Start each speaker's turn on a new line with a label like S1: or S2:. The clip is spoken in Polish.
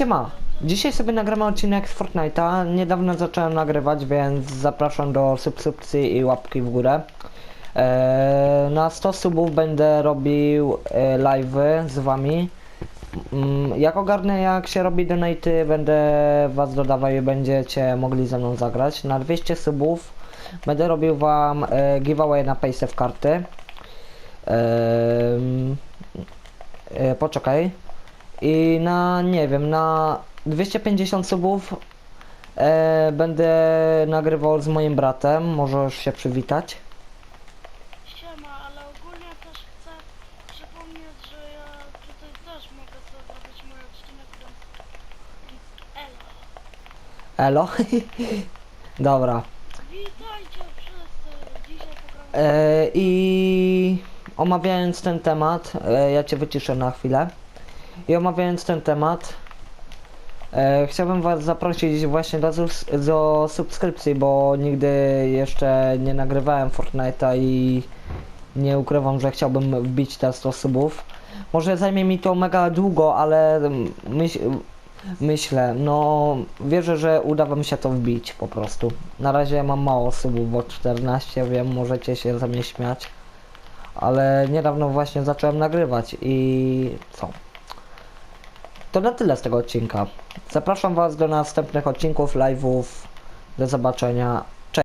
S1: Siema, dzisiaj sobie nagramy odcinek z Fortnite'a. Niedawno zacząłem nagrywać, więc zapraszam do subskrypcji i łapki w górę. Eee, na 100 subów będę robił e, live'y z wami. Mm, jak ogarnę jak się robi donaty, będę was dodawał i będziecie mogli ze mną zagrać. Na 200 subów będę robił wam e, giveaway na paysafe karty. Eee, e, poczekaj. I na, nie wiem, na 250 subów e, będę nagrywał z moim bratem. Możesz się przywitać.
S2: Siema, ale ogólnie też chcę przypomnieć, że ja tutaj też mogę sobie zrobić mój odcinek, elo.
S1: Elo. Dobra.
S2: Witajcie wszyscy, dzisiaj pogramy
S1: E, I omawiając ten temat, e, ja cię wyciszę na chwilę. I omawiając ten temat, e, chciałbym was zaprosić właśnie do, do subskrypcji, bo nigdy jeszcze nie nagrywałem Fortnite'a i nie ukrywam, że chciałbym wbić te 100 subów. Może zajmie mi to mega długo, ale myśl, myślę, no wierzę, że uda wam się to wbić po prostu. Na razie mam mało subów, bo 14, wiem, możecie się ze mnie śmiać. Ale niedawno właśnie zacząłem nagrywać i co? To na tyle z tego odcinka. Zapraszam was do następnych odcinków, live'ów. Do zobaczenia.